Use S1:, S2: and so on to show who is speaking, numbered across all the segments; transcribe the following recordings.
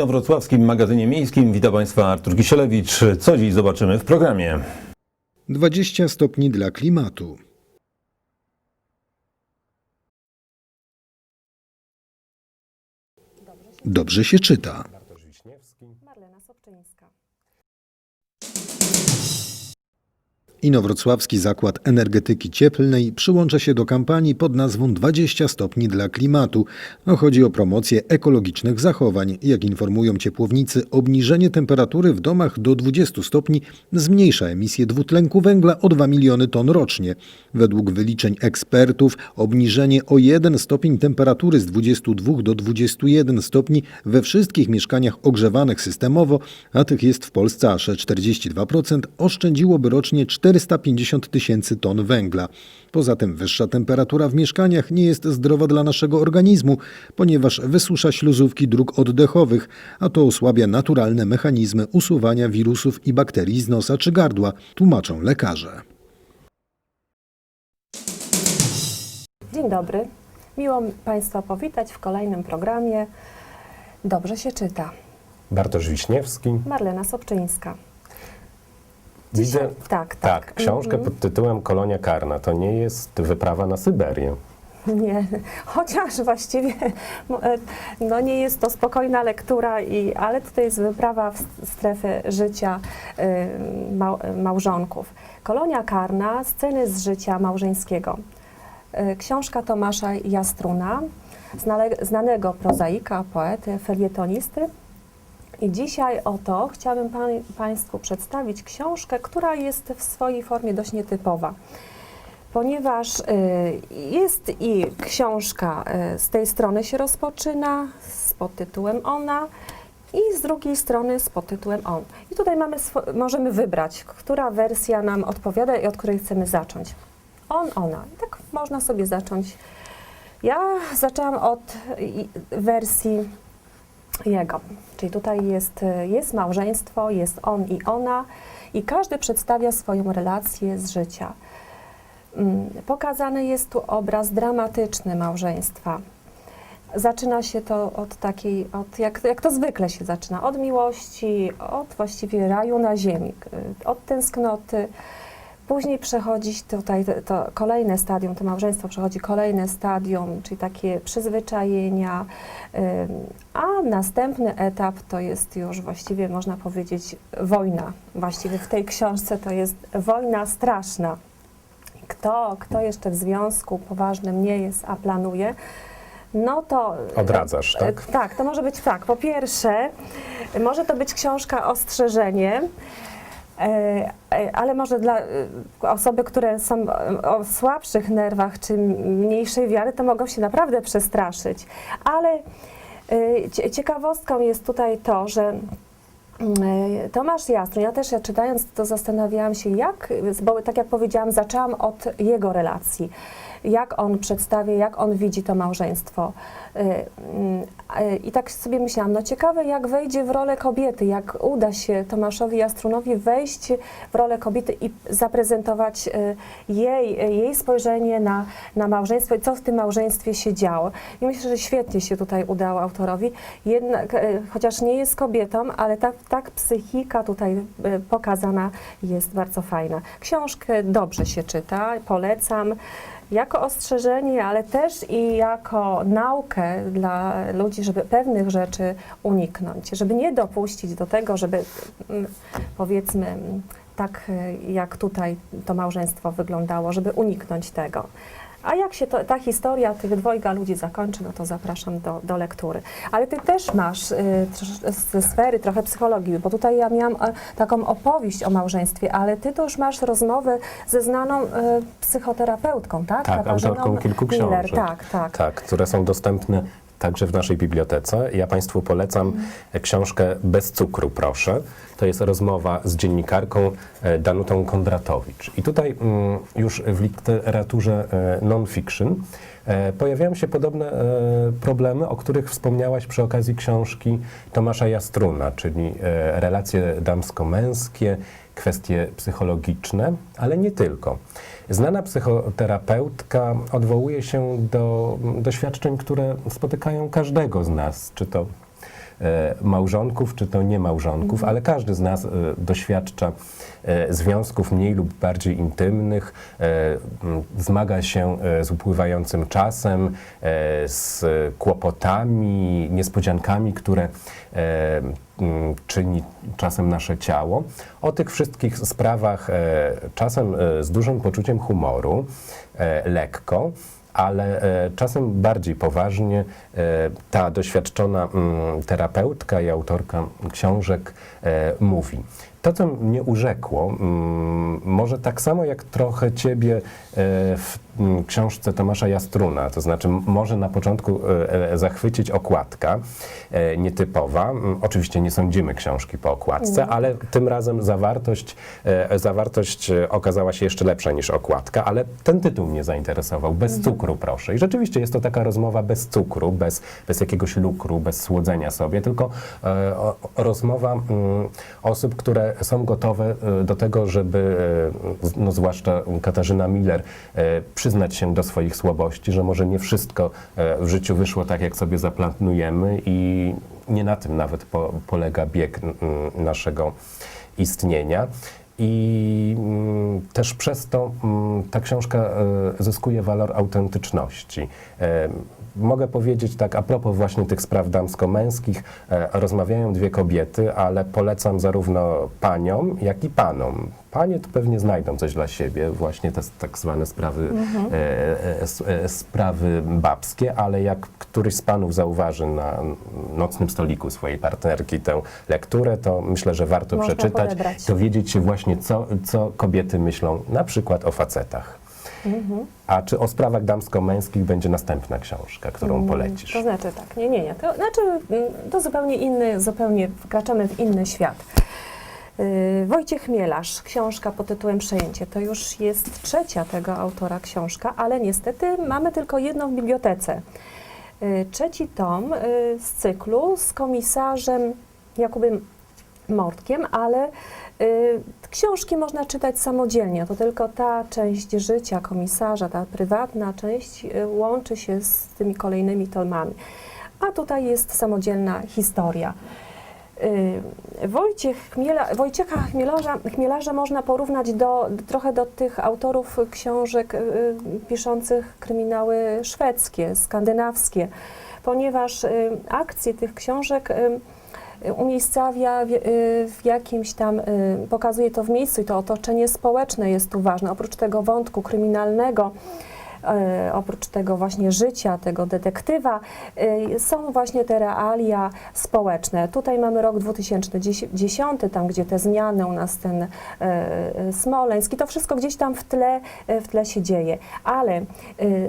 S1: inowrocławskim magazynie miejskim. Witam Państwa Artur Kisielewicz. Co dziś zobaczymy w programie?
S2: 20 stopni dla klimatu. Dobrze się czyta.
S3: Marlena Sobczyńska.
S2: Inowrocławski Zakład Energetyki Cieplnej przyłącza się do kampanii pod nazwą 20 stopni dla klimatu. No, chodzi o promocję ekologicznych zachowań. Jak informują ciepłownicy, obniżenie temperatury w domach do 20 stopni zmniejsza emisję dwutlenku węgla o 2 miliony ton rocznie. Według wyliczeń ekspertów obniżenie o 1 stopień temperatury z 22 do 21 stopni we wszystkich mieszkaniach ogrzewanych systemowo, a tych jest w Polsce aż 42%, oszczędziłoby rocznie 450 tysięcy ton węgla. Poza tym wyższa temperatura w mieszkaniach nie jest zdrowa dla naszego organizmu, ponieważ wysusza śluzówki dróg oddechowych, a to osłabia naturalne mechanizmy usuwania wirusów i bakterii z nosa czy gardła, tłumaczą lekarze.
S3: Dzień dobry. Miło Państwa powitać w kolejnym programie Dobrze się czyta.
S4: Bartosz Wiśniewski.
S3: Marlena Sobczyńska.
S4: Widzę,
S3: Tak, tak.
S4: tak, książkę
S3: Mhm.
S4: pod tytułem Kolonia Karna. To nie jest wyprawa na Syberię.
S3: Nie, chociaż właściwie e, no nie jest to spokojna lektura, i, ale tutaj jest wyprawa w strefę życia y, mał, małżonków. Kolonia karna, sceny z życia małżeńskiego. Książka Tomasza Jastruna, znanego prozaika, poety, felietonisty. I dzisiaj oto chciałabym pan, Państwu przedstawić książkę, która jest w swojej formie dość nietypowa ponieważ y, jest i książka y, z tej strony się rozpoczyna z podtytułem Ona i z drugiej strony z podtytułem On. I tutaj mamy możemy wybrać, która wersja nam odpowiada i od której chcemy zacząć. On, ona. I tak można sobie zacząć. Ja zaczęłam od wersji jego. Czyli tutaj jest, y, jest małżeństwo, jest on i ona i każdy przedstawia swoją relację z życia. Mm, Pokazany jest tu obraz dramatyczny małżeństwa. Zaczyna się to od takiej, od jak, jak to zwykle się zaczyna, od miłości, od właściwie raju na ziemi, k- od tęsknoty. Później przechodzi tutaj to, to kolejne stadium, to małżeństwo przechodzi kolejne stadium, czyli takie przyzwyczajenia, a następny etap to jest już właściwie można powiedzieć wojna. Właściwie w tej książce to jest wojna straszna kto, kto jeszcze w związku poważnym nie jest, a planuje, no to.
S4: Odradzasz, tak?
S3: E, Tak, to może być tak. Po pierwsze, może to być książka ostrzeżenie. E, e, Ale może dla e, osoby, które są o słabszych nerwach czy mniejszej wiary, to mogą się naprawdę przestraszyć. Ale cie- ciekawostką jest tutaj to, że Tomasz Jastrun, ja też ja czytając to zastanawiałam się, jak, bo tak jak powiedziałam, zaczęłam od jego relacji, jak on przedstawia, jak on widzi to małżeństwo. E, mm, e, I tak sobie myślałam, no ciekawe, jak wejdzie w rolę kobiety, jak uda się Tomaszowi Jastrunowi wejść w rolę kobiety i zaprezentować e, jej, jej spojrzenie na, na małżeństwo i co w tym małżeństwie się działo. I myślę, że świetnie się tutaj udało autorowi, jednak, chociaż nie jest kobietą, ale tak, tak psychika tutaj pokazana jest bardzo fajna. Książkę dobrze się czyta, polecam. Jako ostrzeżenie, ale też i jako naukę dla ludzi, żeby pewnych rzeczy uniknąć, żeby nie dopuścić do tego, żeby mm, powiedzmy tak jak tutaj to małżeństwo wyglądało, żeby uniknąć tego. A jak się to, ta historia tych dwojga ludzi zakończy, no to zapraszam do, do lektury. Ale ty też masz y, ze sfery trochę psychologii, bo tutaj ja miałam e, taką opowieść o małżeństwie, ale ty to już masz rozmowę ze znaną y, psychoterapeutką, tak?
S4: Tak,
S3: Katarzyną
S4: autorką kilku
S3: Miller.
S4: książek.
S3: Tak, tak.
S4: Tak, które są dostępne także w naszej bibliotece. Ja Państwu polecam książkę Bez cukru, proszę. To jest rozmowa z dziennikarką e, Danutą Kondratowicz. I tutaj mm, już w literaturze e, non-fiction e, pojawiają się podobne problemy, o których wspomniałaś przy okazji książki Tomasza Jastruna, czyli relacje damsko-męskie, kwestie psychologiczne, ale nie tylko. Znana psychoterapeutka odwołuje się do doświadczeń, które spotykają każdego z nas, czy to małżonków, czy to nie małżonków, ale każdy z nas e, doświadcza e, związków mniej lub bardziej intymnych, e, zmaga się e, z upływającym czasem, e, z kłopotami, niespodziankami, które e, czyni czasem nasze ciało. O tych wszystkich sprawach e, czasem e, z dużym poczuciem humoru, e, lekko, ale e, czasem bardziej poważnie e, ta doświadczona mm, terapeutka i autorka książek e, mówi. To, co mnie urzekło, mm, może tak samo jak trochę ciebie w książce Tomasza Jastruna, to znaczy może na początku e, e, zachwycić okładka e, nietypowa. Mm, Oczywiście nie sądzimy książki po okładce, ale tym razem zawartość, zawartość okazała się jeszcze lepsza niż okładka, ale ten tytuł mnie zainteresował. Bez cukru, proszę. I rzeczywiście jest to taka rozmowa bez cukru, bez, bez jakiegoś lukru, bez słodzenia sobie, tylko rozmowa mm, osób, które są gotowe do tego, żeby, no zwłaszcza Katarzyna Miller, przyznać się do swoich słabości, że może nie wszystko e, w życiu wyszło tak, jak sobie zaplanujemy i nie na tym nawet po, polega bieg naszego istnienia. I mm, też przez to mm, ta książka e, zyskuje walor autentyczności. E, mogę powiedzieć tak, a propos właśnie tych spraw damsko-męskich, e, rozmawiają dwie kobiety, ale polecam zarówno paniom, jak i panom. Panie to pewnie znajdą coś dla siebie, właśnie te tak zwane sprawy, e, e, s- e, sprawy babskie, ale jak któryś z panów zauważy na nocnym stoliku swojej partnerki tę lekturę, to myślę, że warto
S3: Można
S4: przeczytać,
S3: podebrać.
S4: dowiedzieć się właśnie, co, co kobiety myślą na przykład o facetach. A czy o sprawach damsko-męskich będzie następna książka, którą polecisz?
S3: To znaczy tak, nie, nie, nie. To znaczy mm, to zupełnie inny, zupełnie wkraczamy w inny świat. Yy, Wojciech Mielarz, książka pod tytułem Przejęcie. To już jest trzecia tego autora książka, ale niestety mamy tylko jedną w bibliotece. Yy, Trzeci tom yy, z cyklu z komisarzem Jakubem Mortkiem, ale y, książki można czytać samodzielnie. To tylko ta część życia komisarza, ta prywatna część y, łączy się z tymi kolejnymi tomami. A tutaj jest samodzielna historia. Y, Wojciech Chmiela, Wojciecha Chmielarza, Chmielarza można porównać do, trochę do tych autorów książek y, piszących kryminały szwedzkie, skandynawskie, ponieważ y, akcje tych książek y, umiejscawia w, y, w jakimś tam, y, pokazuje to w miejscu i to otoczenie społeczne jest tu ważne. Oprócz tego wątku kryminalnego, y, oprócz tego właśnie życia, tego detektywa, są właśnie te realia społeczne. Tutaj mamy rok 2010, tam gdzie te zmiany, u nas ten y, y, Smoleńsk i to wszystko gdzieś tam w tle, w tle się dzieje. Ale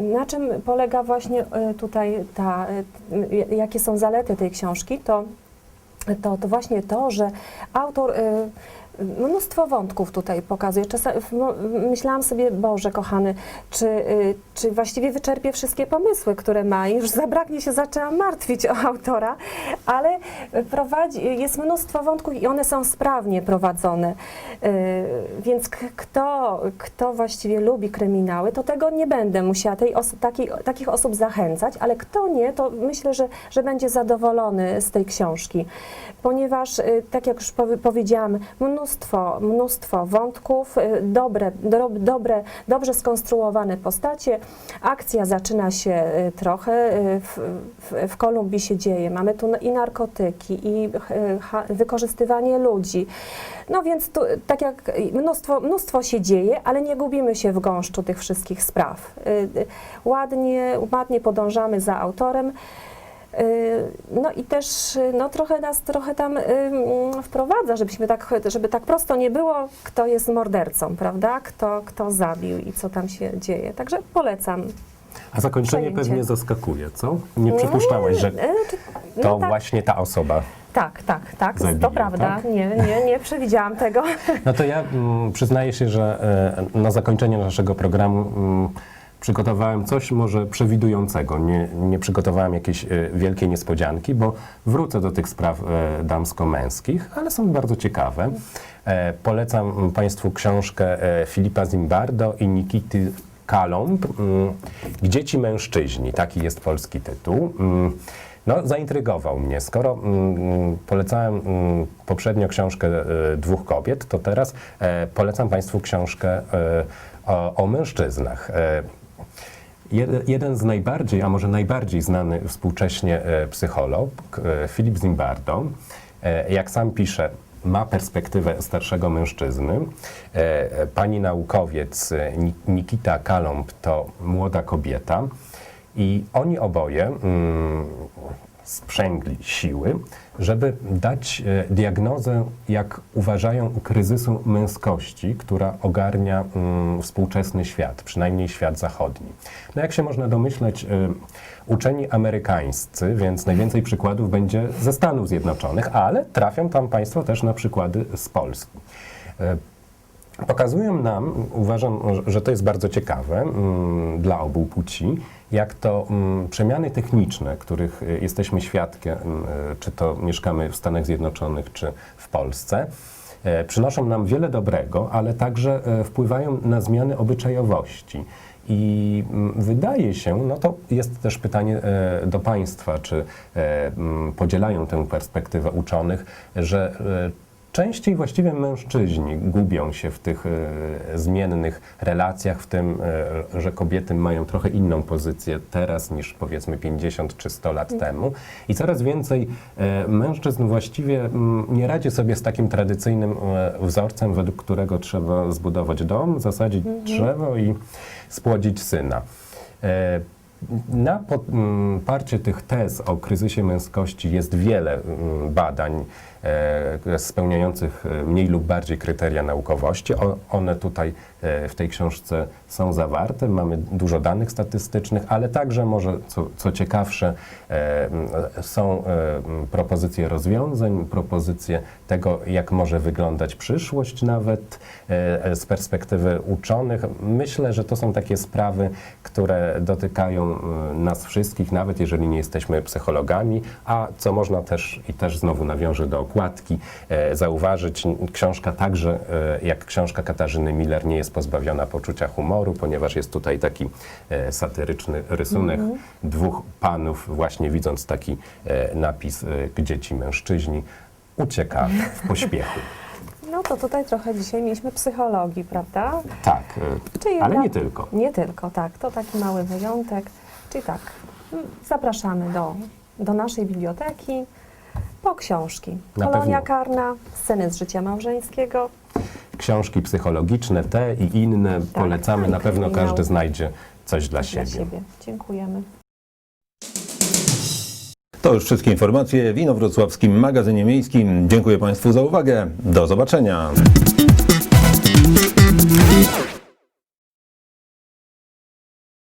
S3: na czym polega właśnie tutaj ta, jakie są zalety tej książki, to to, to właśnie to, że autor y, mnóstwo wątków tutaj pokazuje. Czasami no, myślałam sobie, Boże kochany, czy, y, czy właściwie wyczerpie wszystkie pomysły, które ma i już zabraknie się, zaczęłam martwić o autora, ale prowadzi, jest mnóstwo wątków i one są sprawnie prowadzone. Y, Więc kto, kto właściwie lubi kryminały, to tego nie będę musiała tej os- takiej, takich osób zachęcać, ale kto nie, to myślę, że, że będzie zadowolony z tej książki, ponieważ, y, tak jak już powie- powiedziałam, mnóstwo, mnóstwo wątków, y, dobre, do, dobre, dobrze skonstruowane postacie. Akcja zaczyna się y, trochę, y, w, w, w Kolumbii się dzieje, mamy tu i narkotyki, i wykorzystywanie ludzi. No więc tu, tak jak mnóstwo, mnóstwo się dzieje, ale nie gubimy się w gąszczu tych wszystkich spraw. Ładnie, ładnie podążamy za autorem. Y, No i też y, no, trochę nas trochę tam y, mm, wprowadza, żebyśmy tak, żeby tak prosto nie było, kto jest mordercą, prawda? Kto, kto zabił i co tam się dzieje. Także polecam.
S4: A zakończenie
S3: Przejęcie.
S4: pewnie zaskakuje, co? Nie przypuszczałaś, że
S3: Y, czy- no
S4: to
S3: tak,
S4: właśnie ta osoba.
S3: tak, tak, tak,
S4: Zabije,
S3: to prawda.
S4: tak?
S3: Nie, nie, nie przewidziałam tego.
S4: No to ja mm, przyznaję się, że e, na zakończenie naszego programu mm, przygotowałem coś może przewidującego. Nie, nie przygotowałem jakiejś e, wielkiej niespodzianki, bo wrócę do tych spraw e, damsko-męskich, ale są bardzo ciekawe. E, polecam Państwu książkę Filipa Zimbardo i Nikity Kalomb. Mm, Gdzie ci mężczyźni? Taki jest polski tytuł. Mm, No, zaintrygował mnie. Skoro mm, polecałem mm, poprzednio książkę dwóch kobiet, to teraz polecam Państwu książkę o, o mężczyznach. Jeden z najbardziej, a może najbardziej znany współcześnie e, psycholog, e, Philip Zimbardo, e, jak sam pisze, ma perspektywę starszego mężczyzny. Pani naukowiec Ni- Nikita Kalomb to młoda kobieta i oni oboje mm, sprzęgli siły, żeby dać e, diagnozę, jak uważają, kryzysu męskości, która ogarnia mm, współczesny świat, przynajmniej świat zachodni. No jak się można domyśleć, e, uczeni amerykańscy, więc najwięcej przykładów będzie ze Stanów Zjednoczonych, ale trafią tam Państwo też na przykłady z Polski. Pokazują nam, uważam, że- to jest bardzo ciekawe mm, dla obu płci, jak to mm, przemiany techniczne, których y, jesteśmy świadkiem, y, czy to mieszkamy w Stanach Zjednoczonych, czy w Polsce, e, przynoszą nam wiele dobrego, ale także e, wpływają na zmiany obyczajowości. I mm, wydaje się, no to jest też pytanie e, do Państwa, czy mm, podzielają tę perspektywę uczonych, że Częściej właściwie mężczyźni gubią się w tych e, zmiennych relacjach, w tym, e, że kobiety mają trochę inną pozycję teraz niż powiedzmy 50 czy 100 lat temu. I coraz więcej e, mężczyzn właściwie mm, nie radzi sobie z takim tradycyjnym wzorcem, według którego trzeba zbudować dom, zasadzić drzewo i spłodzić syna. Na poparcie tych tez o kryzysie męskości jest wiele mm, badań spełniających e, mniej lub bardziej kryteria naukowości. One tutaj e, w tej książce są zawarte. Mamy dużo danych statystycznych, ale także może, co, co ciekawsze, e, są e, propozycje rozwiązań, propozycje tego, jak może wyglądać przyszłość nawet e, e, z perspektywy uczonych. Myślę, że to są takie sprawy, które dotykają e, nas wszystkich, nawet jeżeli nie jesteśmy psychologami, a co można też, i też znowu nawiążę do okładki, e, zauważyć, książka także, e, jak książka Katarzyny Miller, nie jest pozbawiona poczucia humoru, ponieważ jest tutaj taki e, satyryczny rysunek dwóch panów, właśnie widząc taki napis, gdzie ci mężczyźni ucieka w pośpiechu.
S3: No to tutaj trochę dzisiaj mieliśmy psychologii, prawda?
S4: Tak,
S3: Czyli
S4: ale
S3: na-
S4: nie tylko.
S3: Nie tylko, tak. To taki mały wyjątek. Czyli tak, mm, zapraszamy do, do naszej biblioteki po książki.
S4: Na
S3: Kolonia
S4: pewno.
S3: karna, sceny z życia małżeńskiego.
S4: Książki psychologiczne, te i inne polecamy.
S3: tak,
S4: Na pewno
S3: kryminał.
S4: każdy znajdzie coś dla
S3: Dla
S4: siebie.
S3: siebie. Dziękujemy.
S1: To już wszystkie informacje w Inowrocławskim Magazynie Miejskim. Dziękuję Państwu za uwagę. Do zobaczenia.